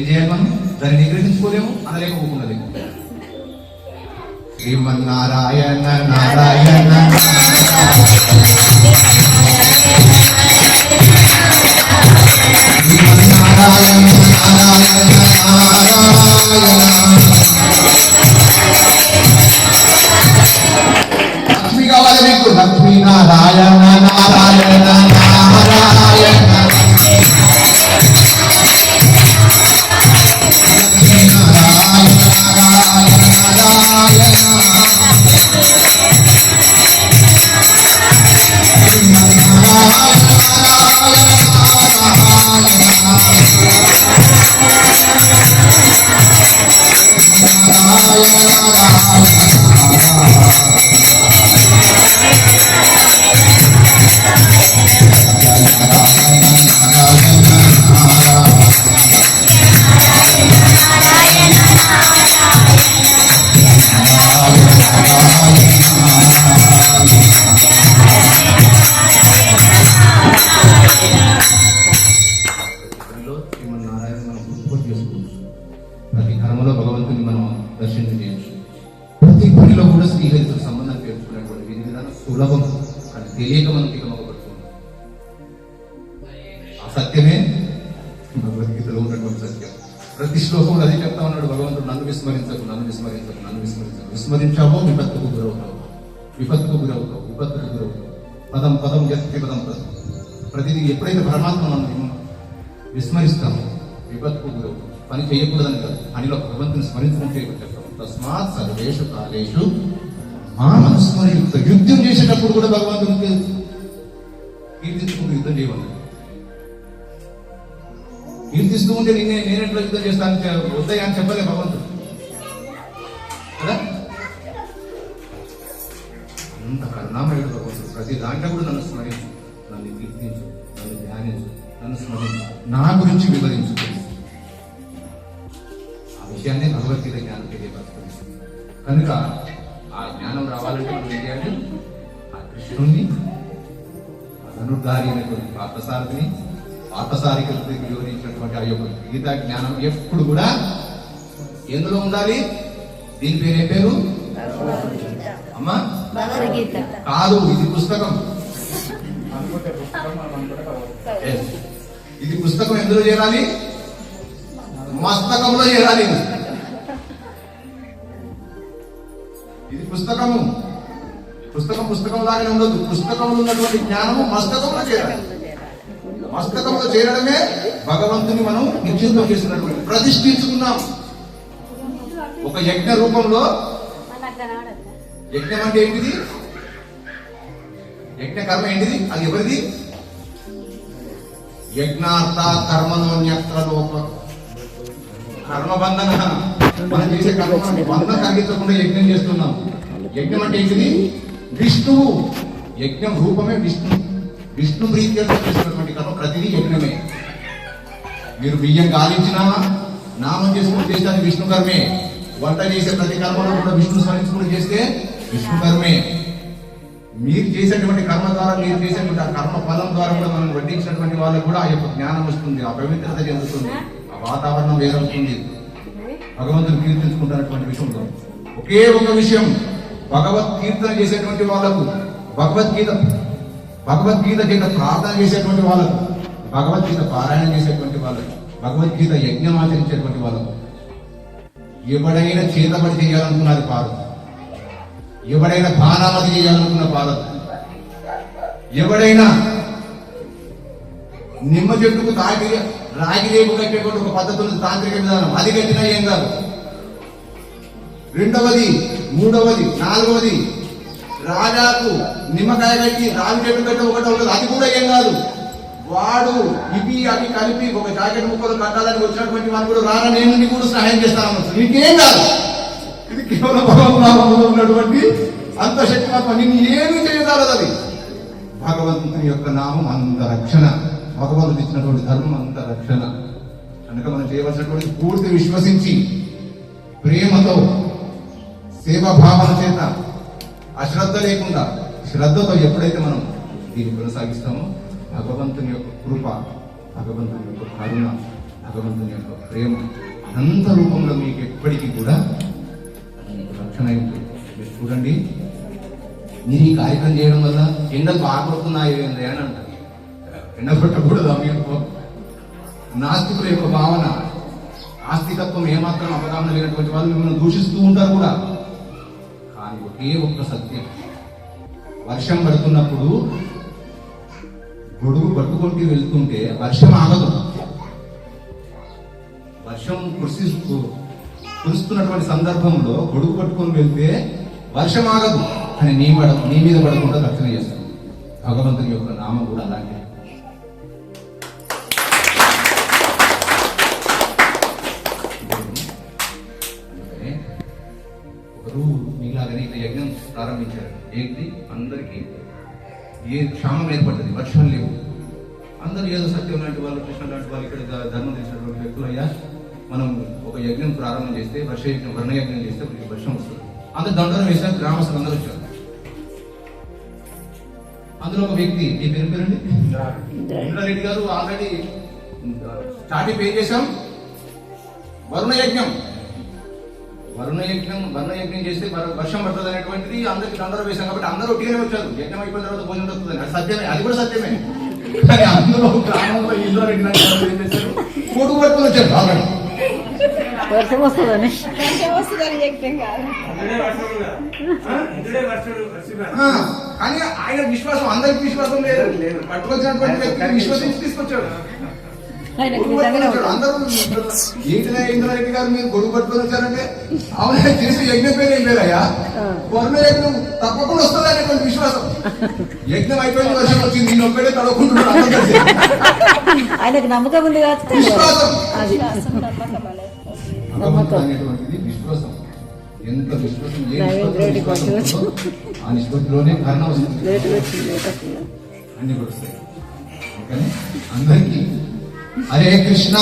ఏం చేయాలి మనం దాన్ని నిగ్రహించుకోలేము అనలేకపోకుండలేము శ్రీమన్నారాయణ నారాయణ. శ్రీమన్నారాయణ నారాయణ. శ్రీమన్నారాయణ మనం గుర్తుపట్టి చేసుకోవచ్చు. ప్రతి కర్మలో భగవంతుని మనం దర్శనం చేయొచ్చు ప్రతి గుడిలో కూడా శ్రీహరితో సంబంధం పెంచుకునేటువంటి విధి విధానం సులభం. అది తెలియక మనం తికమకపడుతున్నాం ఆ సత్యమే భగవద్గీతలో ఉన్నటువంటి సత్యం. ప్రతి శ్లోకంలో అది చెప్తా ఉన్నాడు భగవంతుడు నన్ను విస్మరించకు నన్ను విస్మరించకు నన్ను విస్మరించకు. విస్మరించావో విపత్తుకు గురవుతావు. విపత్తుకు గురవుతావు విపత్తుకు గురవుతావు. పదం పదం వ్యక్తి పదం పదం. ప్రతిదీ ఎప్పుడైతే పరమాత్మ మనం విస్మరిస్తామో విపత్తుకు పని చేయకూడదని కాదు. పనిలో భగవంతుని స్మరించడం చేయకూడదు. తస్మాత్ సర్వేషు కాలేషు. మా మనస్మరయుక్త యుద్ధం చేసేటప్పుడు కూడా భగవంతునికి కీర్తించుకుంటూ యుద్ధం చేయమని కీర్తిస్తూ ఉంటే నేనే నేను ఎట్లా యుద్ధం చేస్తాను? వద్దయ్యా అని చెప్పలే భగవంతుడు. కదా? అంత కరుణామయుడు భగవంతుడు. ప్రతి దాంట్లో కూడా నన్ను స్మరించు. నన్ను కీర్తించు. నన్ను ధ్యానించు. నన్ను స్మరించు. నా గురించి వివరించు. కనుక ఆ జ్ఞానం రావాలంటే మనం ఏం చేయాలి? ఆ కృష్ణుణ్ణి ధనుర్ధారి అయినటువంటి పార్థసారథిని పార్థసారికలకి వివరించినటువంటి ఆ యొక్క గీతా జ్ఞానం ఎప్పుడు కూడా ఎందులో ఉండాలి? దీని పేరు ఏ పేరు? అమ్మా కాదు ఇది పుస్తకం. ఇది పుస్తకం ఎందులో చేరాలి? మస్తకంలో చేరాలి. పుస్తకము. పుస్తకం పుస్తకం లాగానే ఉండదు పుస్తకంలో ఉన్నటువంటి జ్ఞానము మస్తకంలో చేరాలి. మస్తకంలో చేరడమే భగవంతుని మనం నిశ్చితం చేస్తున్నటువంటి ప్రతిష్ఠించుకున్నాం. ఒక యజ్ఞ రూపంలో యజ్ఞం అంటే ఏంటిది? యజ్ఞ కర్మ ఏంటిది? అది ఎవరిది? యజ్ఞార్థ కర్మణోన్యత్ర లోక కర్మబంధన. మనం చేసే కర్మ బంధం కలిగించకుండా యజ్ఞం చేస్తున్నాం. యజ్ఞం అంటే ఏంటిది విష్ణువు యజ్ఞం రూపమే విష్ణు. విష్ణు ప్రీత్యర్థం చేసినటువంటి కర్మ ప్రతిదీ యజ్ఞమే. మీరు బియ్యం గాలించినా నామం చేసుకుని చేస్తే అది విష్ణు కర్మే. వంట చేసే ప్రతి కర్మలో కూడా విష్ణు స్మరించుకుని చేస్తే విష్ణు కర్మే. మీరు చేసేటువంటి కర్మ ద్వారా మీరు చేసేటువంటి ఆ కర్మ ఫలం ద్వారా కూడా మనం వడ్డించినటువంటి వాళ్ళకు కూడా ఆ యొక్క జ్ఞానం వస్తుంది ఆ పవిత్రత చెందుతుంది ఆ వాతావరణం వేరవుతుంది భగవంతుని కీర్తించుకుంటున్నటువంటి విషయంలో ఒకే ఒక విషయం భగవత్ కీర్తన చేసేటువంటి వాళ్ళకు భగవద్గీత భగవద్గీత చేత ప్రార్థన చేసేటువంటి వాళ్ళకు భగవద్గీత పారాయణ చేసేటువంటి వాళ్ళకు భగవద్గీత యజ్ఞం ఆచరించేటువంటి వాళ్ళకు. ఎవడైనా చేతబడి చేయాలనుకున్నది పారు ఎవడైనా బాణామతి చేయాలనుకున్న పాలదు ఎవడైనా నిమ్మ చెట్టుకు తాగి రాగి రేపు కట్టేటువంటి ఒక పద్ధతి ఉంది తాంత్రిక విధానం. అది కట్టినా ఏం కాదు. రెండవది మూడవది నాలుగవది రాజాకు నిమ్మకాయ కట్టి రాగి చెట్టు కట్ట ఒకటి ఉంటుంది అది కూడా ఏం కాదు. వాడు ఇవి అవి కలిపి ఒక జాకెట్ ముక్కలు కట్టాలని వచ్చినటువంటి వాళ్ళు కూడా రారా? నేను నీకు కూడా సహాయం చేస్తాను నీకేం కాదు. ఇది కేవలం భగవంతుడు ఉన్నటువంటి అంత శక్తివంతం నిన్ను ఏమి చేయగలదు అది. భగవంతుని యొక్క నామం అంత రక్షణ భగవంతుడు ఇచ్చినటువంటి ధర్మం అంత రక్షణ కనుక మనం చేయవలసినటువంటి పూర్తి విశ్వసించి ప్రేమతో సేవాభావన చేత అశ్రద్ధ లేకుండా శ్రద్ధతో ఎప్పుడైతే మనం దీన్ని కొనసాగిస్తామో భగవంతుని యొక్క కృప భగవంతుని యొక్క కరుణ భగవంతుని యొక్క ప్రేమ అనంత రూపంలో మీకు ఎప్పటికీ కూడా రక్షణ ఉంటుంది. మీరు చూడండి. మీరు ఈ కార్యక్రమం చేయడం వల్ల ఎండకు ఆకృతున్నాయి అని అంటారు. ఎండ కొట్టకూడదు మీ యొక్క నాస్తికుల యొక్క భావన ఆస్తికత్వం ఏమాత్రం అవగాహన లేనటువంటి వాళ్ళు మిమ్మల్ని దూషిస్తూ ఉంటారు కూడా. ఒకే ఒక్క సత్యం వర్షం పడుతున్నప్పుడు గొడుగు పట్టుకుంటూ వెళ్తుంటే వర్షం ఆగదు. వర్షం కురిసి కురుస్తున్నటువంటి సందర్భంలో గొడుగు పట్టుకొని వెళ్తే వర్షం ఆగదు. అని నీ పడ నీ మీద పడకుండా రక్షణ చేస్తాను భగవంతుని యొక్క నామం కూడా అలాగే. ప్రారంభించారు. ఏంటి? అందరికీ ఏ క్షామం ఏర్పడుతుంది వర్షం లేవు అందరూ ఏదో సత్యం లాంటి వాళ్ళు కృష్ణ లాంటి వాళ్ళు ఇక్కడ ధర్మం చేసినటువంటి వ్యక్తులు అయ్యా. మనం ఒక యజ్ఞం ప్రారంభం చేస్తే వర్ష యజ్ఞం వర్ణ యజ్ఞం చేస్తే మనకి వర్షం వస్తుంది. అందరు దండనం వేసారు గ్రామస్తులు అందరూ వచ్చారు. అందులో ఒక వ్యక్తి మీ పేరు పేరండి? ఇంద్రారెడ్డి. గారు ఆల్రెడీ స్టార్టింగ్ పే చేశాం? వరుణ యజ్ఞం. వరుణ యజ్ఞం వరుణ యజ్ఞం చేస్తే వర- వర్షం పడుతుంది అనేటువంటిది అందరికి అందరూ వేశాం కాబట్టి అందరూ ఒట్టిగానే వచ్చారు. యజ్ఞం అయిపోయిన తర్వాత భోజనం వస్తుంది అది సత్యమే అది కూడా సత్యమే. కానీ అందులో గ్రామంలో ఇల్లు ఏం చేశారు కొడుకు పట్టుకొని వచ్చారు. ఆల్రెడీ వర్షం వస్తుందని. కానీ ఆయన విశ్వాసం అందరికి విశ్వాసం లేదు. పట్టుకొచ్చినటువంటి వ్యక్తిని విశ్వసించి తీసుకొచ్చాడు. ఆయన గొడుగు నిజంగానే పట్టుకొని వచ్చాడు. అందరూ ఏంటిదే ఇంద్రారెడ్డి గారు మీరు గొడుగు పట్టుకొని వచ్చారంటే అవునా చేసి యజ్ఞం పేరు ఏం పేరయ్యా వర్ణ యజ్ఞం తప్పకుండా వస్తుంది అనేటువంటి విశ్వాసం. యజ్ఞం అయిపోయిన వర్షం వచ్చింది నేను ఒక్కడే తడవకుంటున్నాడు అందరూ కలిసి. ఆయనకు నమ్మకం ఉంది కాబట్టి విశ్వాసం. అది. భగవంతుడు అనేటువంటిది విశ్వాసం. ఎంత విశ్వాసం ఆ నిష్పత్తిలోనే కర్ణ వస్తుంది. అన్ని కూడా వస్తాయి అందరికీ హరే కృష్ణ